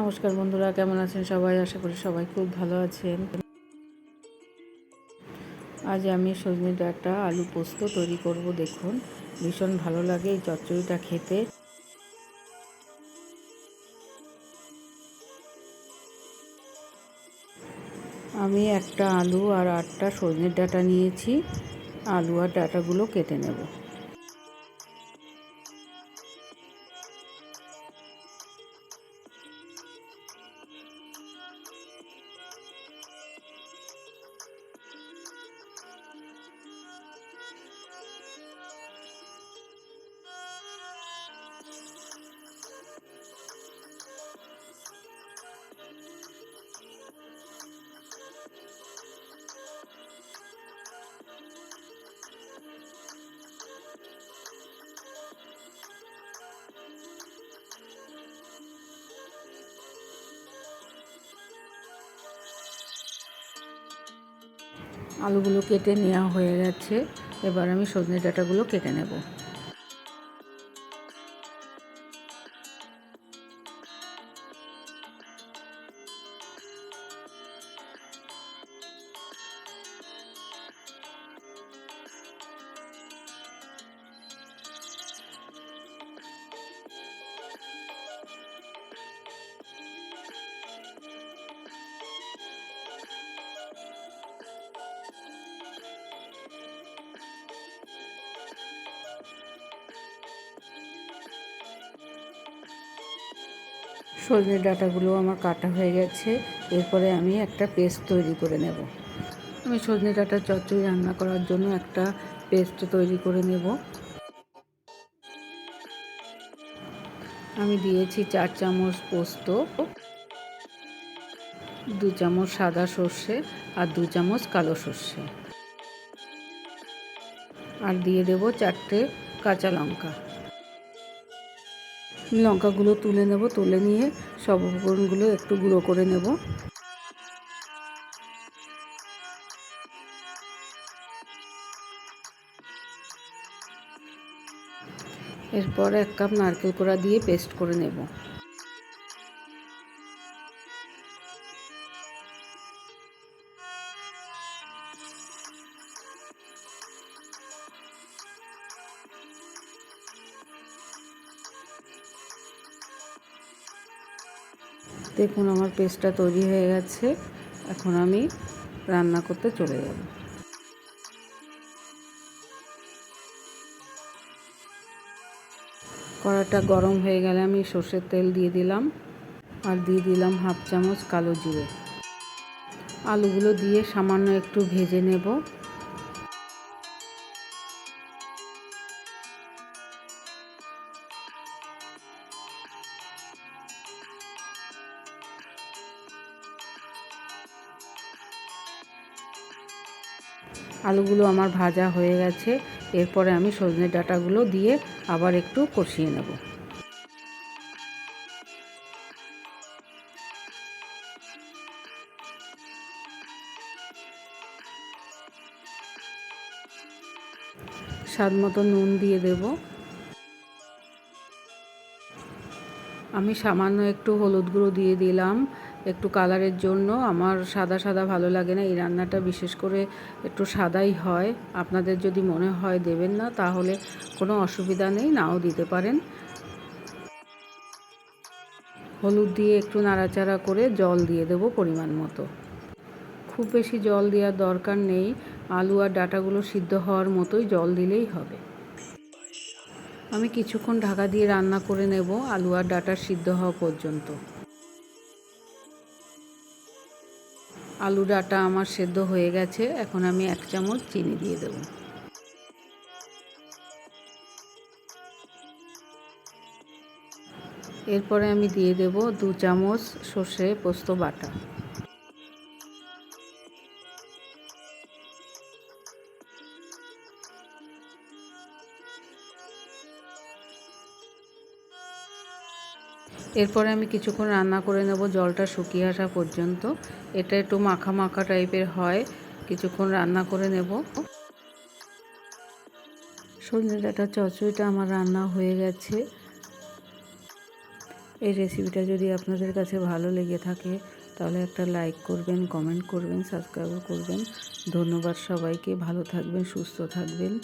নমস্কার বন্ধুরা, কেমন আছেন সবাই? আশা করি সবাই খুব ভালো আছেন। আজ আমি সজনে ডাঁটা আলু পোস্ত তৈরি করব, দেখুন। ভীষণ ভালো লাগে এই চচ্চড়িটা খেতে। আমি একটা আলু আর আটটা সজনের ডাটা নিয়েছি। আলু আর ডাটাগুলো কেটে নেব। আলুগুলো কেটে নেওয়া হয়ে গেছে। এবার আমি সজনে ডাঁটাগুলো কেটে নেব। সজনে ডাঁটাগুলো আমার কাটা হয়ে গেছে। এরপরে আমি একটা পেস্ট তৈরি করে নেব। আমি সজনে ডাঁটা চচ্চড়ি রান্না করার জন্য একটা পেস্ট তৈরি করে নেব। আমি দিয়েছি চার চামচ পোস্ত, দু চামচ সাদা সর্ষে আর দু চামচ কালো সর্ষে। আর দিয়ে দেব চারটে কাঁচা লঙ্কা। লঙ্কাগুলো তুলে নেব, তুলে নিয়ে সব উপকরণগুলো একটু গুঁড়ো করে নেব। এরপর এক কাপ নারকেল কোড়া দিয়ে পেস্ট করে নেব। দেখুন আমার পেস্টটা তৈরি হয়ে গেছে। এখন আমি রান্না করতে চলে যাব। কড়াটা গরম হয়ে গেলে আমি সর্ষের তেল দিয়ে দিলাম আর দিয়ে দিলাম হাফ চামচ কালো জিরে। আলুগুলো দিয়ে সামান্য একটু ভেজে নেব। আলুগুলো আমার ভাজা হয়ে গেছে। এরপরে আমি সজনে ডাঁটাগুলো দিয়ে আবার একটু কষিয়ে নেব। স্বাদ মতো নুন দিয়ে দেব। আমি সামান্য একটু হলুদ গুঁড়ো দিয়ে দিলাম। একটু কালারের জন্য। আমার সাদা সাদা ভালো লাগে না, এই রান্নাটা বিশেষ করে একটু সাদাই হয়। আপনাদের যদি মনে হয় দেবেন না, তাহলে কোনো অসুবিধা নেই, নাও দিতে পারেন। হলুদ দিয়ে একটু নাড়াচাড়া করে জল দিয়ে দেবো পরিমাণ মতো। খুব বেশি জল দেওয়ার দরকার নেই, আলু আর ডাটাগুলো সিদ্ধ হওয়ার মতোই জল দিলেই হবে। আমি কিছুক্ষণ ঢাকা দিয়ে রান্না করে নেব, আলু আর ডাটার সিদ্ধ হওয়া পর্যন্ত। আলু ডাটা আমার সেদ্ধ হয়ে গেছে, এখন আমি এক চামচ চিনি দিয়ে দেব। এরপরে আমি দিয়ে দেব দু চামচ সর্ষে পোস্ত বাটা। এরপরে আমি কিছুক্ষণ রান্না করে নেব জলটা শুকিয়ে আসা পর্যন্ত। এটা একটু মাখা মাখা টাইপের হয়। কিছুক্ষণ রান্না করে নেব। সজনে ডাটা চচড়িটা আমার রান্না হয়ে গেছে। এই রেসিপিটা যদি আপনাদের কাছে ভালো লেগে থাকে, তাহলে একটা লাইক করবেন কমেন্ট করবেন সাবস্ক্রাইব করবেন। ধন্যবাদ সবাইকে। ভালো থাকবেন, সুস্থ থাকবেন।